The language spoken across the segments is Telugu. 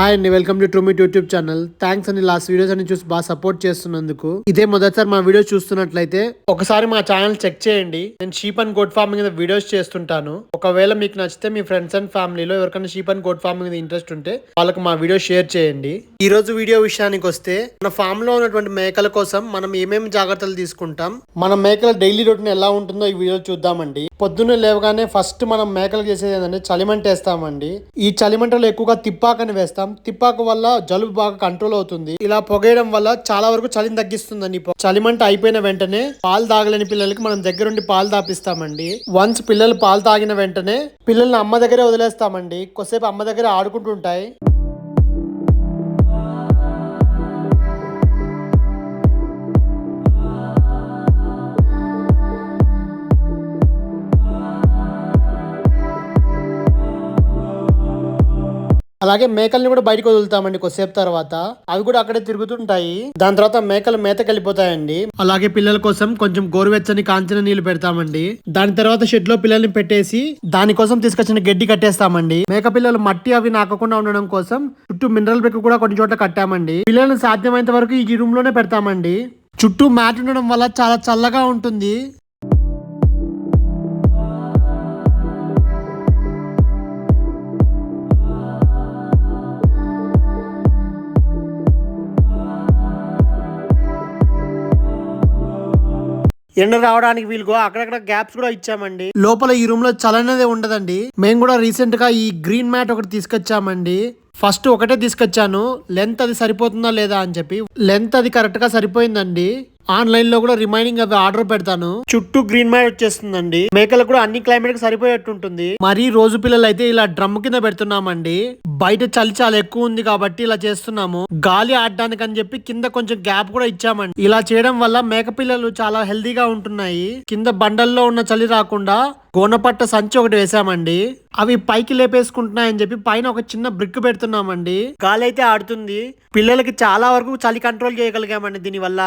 హాయ్ అండి welcome to True Meet YouTube channel thanks అండి లాస్ట్ వీడియోస్ అన్ని చూసి బాగా సపోర్ట్ చేస్తున్నందుకు. ఇదే మొదటిసారి మా వీడియోస్ చూస్తున్నట్లయితే ఒకసారి మా ఛానల్ చెక్ చేయండి. నేను షీప్ అండ్ గోట్ ఫార్మింగ్ మీద వీడియోస్ చేస్తుంటాను. ఒకవేళ మీకు నచ్చితే మీ ఫ్రెండ్స్ అండ్ ఫ్యామిలీలో ఎవరికైనా షీప్ అండ్ గోట్ ఫార్మింగ్ మీద ఇంట్రెస్ట్ ఉంటే వాళ్ళకి మా వీడియో షేర్ చేయండి. ఈ రోజు వీడియో విషయానికి వస్తే మన ఫామ్లో ఉన్నటువంటి మేకల కోసం మనం ఏమేమి జాగ్రత్తలు తీసుకుంటాం? మన మేకల డైలీ రొటీన్ ఎలా ఉంటుందో ఈ వీడియో చూద్దామండి. పొద్దున్నే లేవగానే ఫస్ట్ మనం మేకలు చేసేది ఏంటంటే చలిమంట వేస్తామండి. ఈ చలిమంటలో ఎక్కువగా తిప్పాకని వేస్తాం. తిప్పాక వల్ల జలుబు బాగా కంట్రోల్ అవుతుంది. ఇలా పొగేయడం వల్ల చాలా వరకు చలిని తగ్గిస్తుందండి ఈ చలిమంట అయిపోయిన వెంటనే పాలు తాగలేని పిల్లలకి మనం దగ్గరుండి పాలు తాపిస్తామండి. వన్స్ పిల్లలు పాలు తాగిన వెంటనే పిల్లల్ని అమ్మ దగ్గరే వదిలేస్తామండి. కొద్దిసేపు అమ్మ దగ్గర ఆడుకుంటుంటాయి. అలాగే మేకల్ని కూడా బయటకు వదులుతామండి కొద్దిసేపు తర్వాత. అవి కూడా అక్కడే తిరుగుతుంటాయి. దాని తర్వాత మేకలు మేత వెళ్ళిపోతాయండి అలాగే పిల్లల కోసం కొంచెం గోరువెచ్చని కాంచిన నీళ్ళు పెడతామండి. దాని తర్వాత షెడ్లో పిల్లల్ని పెట్టేసి దానికోసం తీసుకొచ్చిన గడ్డి కట్టేస్తామండి. మేక పిల్లలు మట్టి అవి నాకకుండా ఉండడం కోసం చుట్టూ మినరల్ బ్రిక్ కూడా కొన్ని చోట్ల కట్టామండి. పిల్లల్ని సాధ్యమైనంత వరకు ఈ రూమ్లోనే పెడతామండి. చుట్టూ మ్యాట్ ఉండడం వల్ల చాలా చల్లగా ఉంటుంది. ఎండ రావడానికి వీలుగా అక్కడక్కడ గ్యాప్స్ కూడా ఇచ్చామండి. లోపల ఈ రూమ్లో చలనదే ఉండదండి. మేము కూడా రీసెంట్గా ఈ గ్రీన్ మ్యాట్ ఒకటి తీసుకొచ్చామండి. ఫస్ట్ ఒకటే తీసుకొచ్చాను. లెంత్ అది సరిపోతుందా లేదా అని చెప్పి. లెంత్ అది కరెక్ట్గా సరిపోయిందండి. ఆన్లైన్లో కూడా రిమైనింగ్ అవి ఆర్డర్ పెడతాను. చుట్టూ గ్రీన్ మ్యాట్ వచ్చేస్తుందండి. మేకలకు కూడా అన్ని క్లైమేట్కి సరిపోయేట్టు ఉంటుంది మరి రోజు పిల్లలు అయితే ఇలా డ్రమ్ కింద పెడుతున్నామండి. బయట చలి చాలా ఎక్కువ ఉంది కాబట్టి ఇలా చేస్తున్నాము. గాలి ఆడడానికి అని చెప్పి కింద కొంచెం గ్యాప్ కూడా ఇచ్చామండి. ఇలా చేయడం వల్ల మేక పిల్లలు చాలా హెల్దీగా ఉంటున్నాయి. కింద బండల్లో ఉన్న చలి రాకుండా గోనపట్ట సంచి ఒకటి వేసామండి. అవి పైకి లేపేసుకుంటున్నాయని చెప్పి పైన ఒక చిన్న బ్రిక్ పెడుతున్నామండి. గాలి అయితే ఆడుతుంది. పిల్లలకి చాలా వరకు చలి కంట్రోల్ చేయగలిగామండి దీనివల్ల.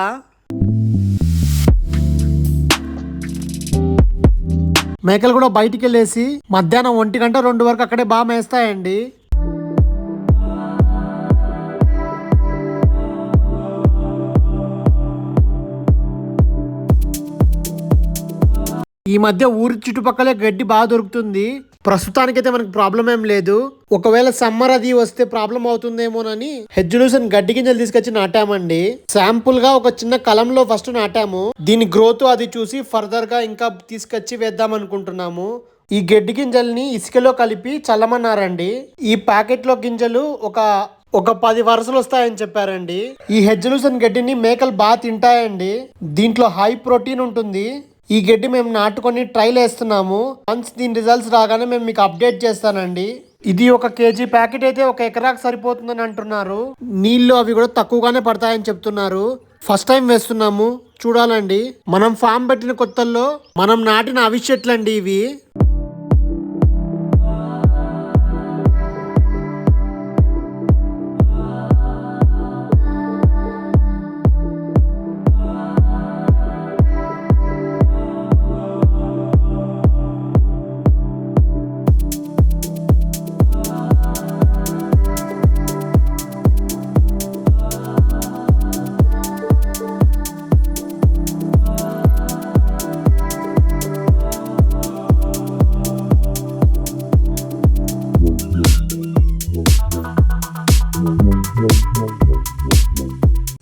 మేకలు కూడా బయటికి వెళ్ళేసి మధ్యాహ్నం ఒంటి గంట రెండు వరకు అక్కడే బాగా మేస్తాయండి. ఈ మధ్య ఊరి చుట్టుపక్కలే గడ్డి బాగా దొరుకుతుంది. ప్రస్తుతానికైతే మనకు ప్రాబ్లం ఏం లేదు. ఒకవేళ సమ్మర్ అది వస్తే ప్రాబ్లం అవుతుందేమోనని హెజ్జులూసన్ గడ్డి గింజలు తీసుకొచ్చి నాటామండి. శాంపుల్గా ఒక చిన్న కలంలో ఫస్ట్ నాటాము. దీని గ్రోత్ అది చూసి ఫర్దర్గా ఇంకా తీసుకొచ్చి వేద్దాం అనుకుంటున్నాము. ఈ గడ్డి గింజల్ని ఇసుకలో కలిపి చల్లమన్నారండి. ఈ ప్యాకెట్లో గింజలు ఒక ఒక పది వరుసలు వస్తాయని చెప్పారండి. ఈ హెజ్జలూసన్ గడ్డిని మేకలు బాగా తింటాయండి. దీంట్లో హై ప్రోటీన్ ఉంటుంది. ఈ గడ్డి మేము నాటుకొని ట్రైల్ వేస్తున్నాము. వన్స్ దీని రిజల్ట్స్ రాగానే మేము మీకు అప్డేట్ చేస్తానండి. ఇది ఒక కేజీ ప్యాకెట్ అయితే ఒక ఎకరాకు సరిపోతుందని అంటున్నారు. నీళ్ళు అవి కూడా తక్కువగానే పడతాయని చెప్తున్నారు. ఫస్ట్ టైం వేస్తున్నాము. చూడాలండి. మనం ఫామ్ పెట్టిన కొత్తల్లో మనం నాటిన అవి చెట్లండి ఇవి.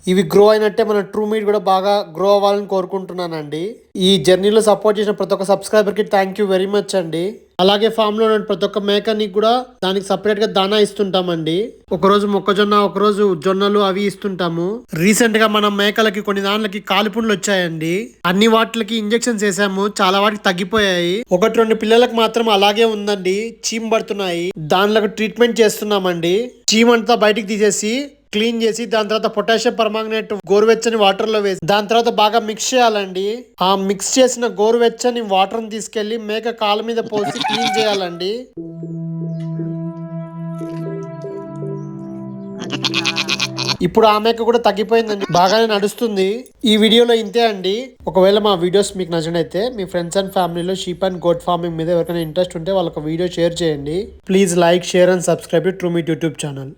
ఇవి గ్రో అయినట్టే మన ట్రూ మీట్ కూడా బాగా గ్రో అవ్వాలని కోరుకుంటున్నానండి. ఈ జర్నీలో సపోర్ట్ చేసిన ప్రతి ఒక్క సబ్స్క్రైబర్కి థ్యాంక్ యూ వెరీ మచ్ అండి. అలాగే ఫామ్లో ప్రతి ఒక్క మేకని కూడా దానికి సపరేట్గా దానా ఇస్తుంటామండి. ఒకరోజు మొక్కజొన్న ఒకరోజు జొన్నలు అవి ఇస్తుంటాము. రీసెంట్గా మన మేకలకి కొన్ని దానిలకి కాలిపుండ్లు వచ్చాయండి. అన్ని వాటికి ఇంజెక్షన్స్ వేసాము చాలా వాటికి తగ్గిపోయాయి. ఒకటి రెండు పిల్లలకు మాత్రం అలాగే ఉందండి. చీమ్ పడుతున్నాయి. దానిలకు ట్రీట్మెంట్ చేస్తున్నామండి. చీమ్ అంతా బయటికి తీసేసి క్లీన్ చేసి దాని తర్వాత పొటాషియం పర్మాంగనేట్ గోరువెచ్చని వాటర్లో వేసి దాని తర్వాత బాగా మిక్స్ చేయాలండి. ఆ మిక్స్ చేసిన గోరువెచ్చని వాటర్ని తీసుకెళ్ళి మేక కాళ్ళ మీద పోసి క్లీన్ చేయాలండి. ఇప్పుడు ఆ మేక కూడా తగ్గిపోయిందండి. బాగానే నడుస్తుంది. ఈ వీడియోలో ఇంతే అండి. ఒకవేళ మా వీడియోస్ మీకు నచ్చినైతే మీ ఫ్రెండ్స్ అండ్ ఫ్యామిలీలో షీప్ అండ్ గోట్ ఫార్మింగ్ మీద ఎవరికైనా ఇంట్రెస్ట్ ఉంటే వాళ్ళకి వీడియో షేర్ చేయండి. Please like share and subscribe to true meet YouTube channel.